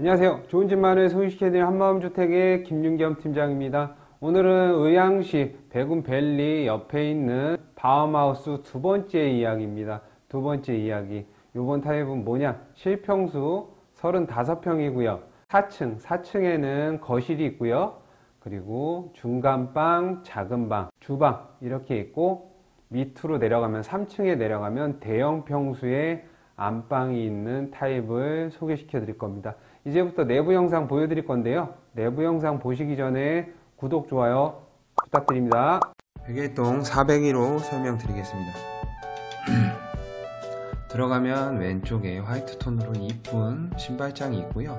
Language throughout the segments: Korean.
안녕하세요. 좋은 집만을 소개시켜드린 한마음주택의 김윤겸 팀장입니다. 오늘은 의향시 백운밸리 옆에 있는 바움하우스 두 번째 이야기입니다. 두 번째 이야기. 이번 타입은 뭐냐? 실평수 35평이고요. 4층, 4층에는 거실이 있고요. 그리고 중간방, 작은 방, 주방 이렇게 있고 밑으로 내려가면 3층에 내려가면 대형 평수의 안방이 있는 타입을 소개시켜 드릴 겁니다. 이제부터 내부 영상 보여드릴 건데요. 내부 영상 보시기 전에 구독, 좋아요 부탁드립니다. 베개동 401호 설명드리겠습니다. 들어가면 왼쪽에 화이트 톤으로 이쁜 신발장이 있고요.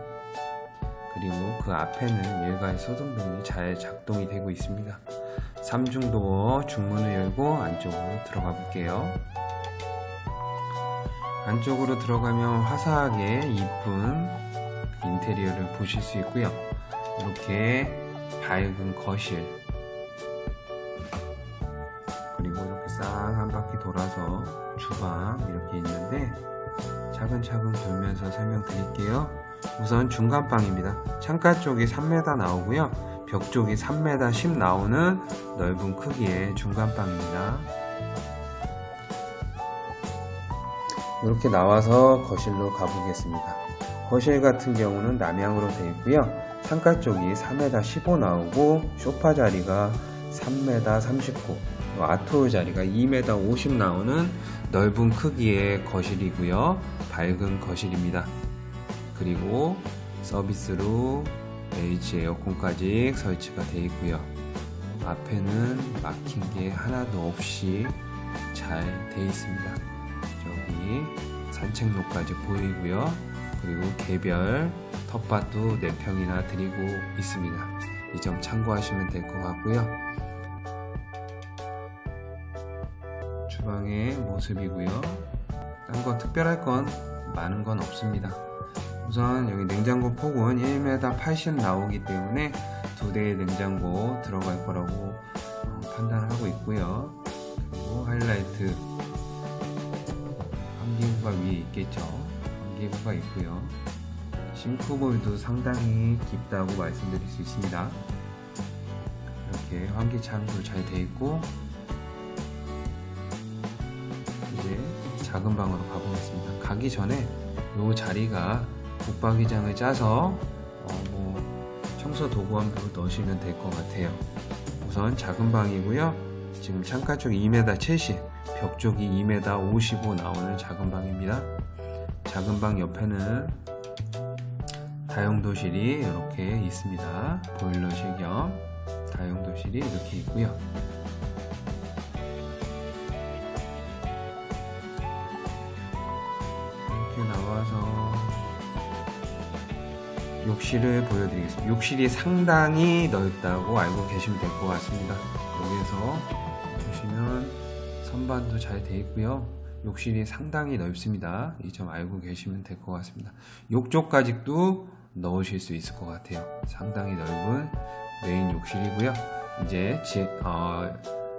그리고 그 앞에는 일괄 소등등이 잘 작동이 되고 있습니다. 3중도어 중문을 열고 안쪽으로 들어가 볼게요. 안쪽으로 들어가면 화사하게 이쁜 인테리어를 보실 수 있고요. 이렇게 밝은 거실 그리고 이렇게 싹 한 바퀴 돌아서 주방 이렇게 있는데 차근차근 돌면서 설명드릴게요. 우선 중간방입니다. 창가 쪽이 3m 나오고요. 벽 쪽이 3m 10 나오는 넓은 크기의 중간방입니다. 이렇게 나와서 거실로 가보겠습니다. 거실 같은 경우는 남향으로 되어 있고요. 창가 쪽이 3m 15 나오고 소파 자리가 3m 39 아토 자리가 2m 50 나오는 넓은 크기의 거실이고요. 밝은 거실입니다. 그리고 서비스로 LG 에어컨까지 설치가 되어 있고요. 앞에는 막힌 게 하나도 없이 잘 되어 있습니다. 저기 산책로까지 보이고요. 그리고 개별 텃밭도 4평이나 드리고 있습니다. 이 점 참고하시면 될 것 같고요. 주방의 모습이고요. 딴 거 특별할 건 많은 건 없습니다. 우선 여기 냉장고 폭은 1m 80 나오기 때문에 두 대의 냉장고 들어갈 거라고 판단을 하고 있고요. 그리고 하이라이트 환기구가 위에 있겠죠. 환기구가 있고요. 싱크볼도 상당히 깊다고 말씀드릴 수 있습니다. 이렇게 환기창도 잘 되어 있고 이제 작은 방으로 가보겠습니다. 가기 전에 이 자리가 붙박이장을 짜서 어, 뭐 청소 도구 한번 넣으시면 될 것 같아요. 우선 작은 방이고요. 지금 창가 쪽 2m 70, 벽 쪽이 2m 55 나오는 작은 방입니다. 작은 방 옆에는 다용도실이 이렇게 있습니다. 보일러실 겸 다용도실이 이렇게 있고요. 이렇게 나와서 욕실을 보여드리겠습니다. 욕실이 상당히 넓다고 알고 계시면 될 것 같습니다. 여기에서 보시면 선반도 잘 되어 있고요. 욕실이 상당히 넓습니다. 이 점 알고 계시면 될 것 같습니다. 욕조까지도 넣으실 수 있을 것 같아요. 상당히 넓은 메인 욕실이고요. 이제 어,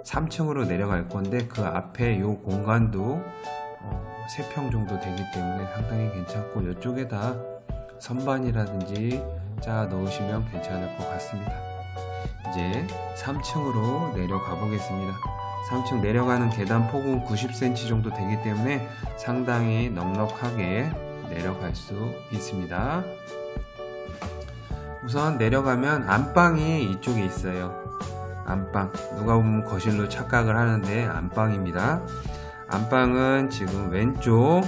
3층으로 내려갈 건데 그 앞에 이 공간도 어, 3평 정도 되기 때문에 상당히 괜찮고 이쪽에다 선반이라든지 짜 넣으시면 괜찮을 것 같습니다. 이제 3층으로 내려가 보겠습니다. 3층 내려가는 계단 폭은 90cm 정도 되기 때문에 상당히 넉넉하게 내려갈 수 있습니다. 우선 내려가면 안방이 이쪽에 있어요. 안방. 누가 보면 거실로 착각을 하는데 안방입니다. 안방은 지금 왼쪽,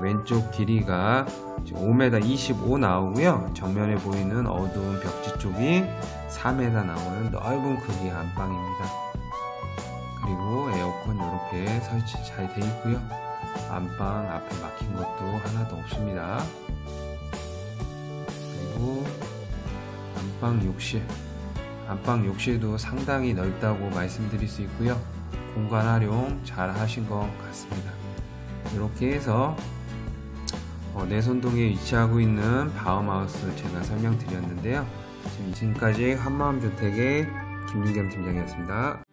왼쪽 길이가 5m 25 나오고요. 정면에 보이는 어두운 벽지 쪽이 4m 나오는 넓은 크기의 안방입니다. 그리고 에어컨 이렇게 설치 잘 되어 있고요. 안방 앞에 막힌 것도 하나도 없습니다. 그리고 안방 욕실 안방 욕실도 상당히 넓다고 말씀드릴 수 있고요. 공간 활용 잘 하신 것 같습니다. 이렇게 해서 어, 내선동에 위치하고 있는 바움하우스 제가 설명드렸는데요. 지금까지 한마음주택의 김민겸 팀장이었습니다.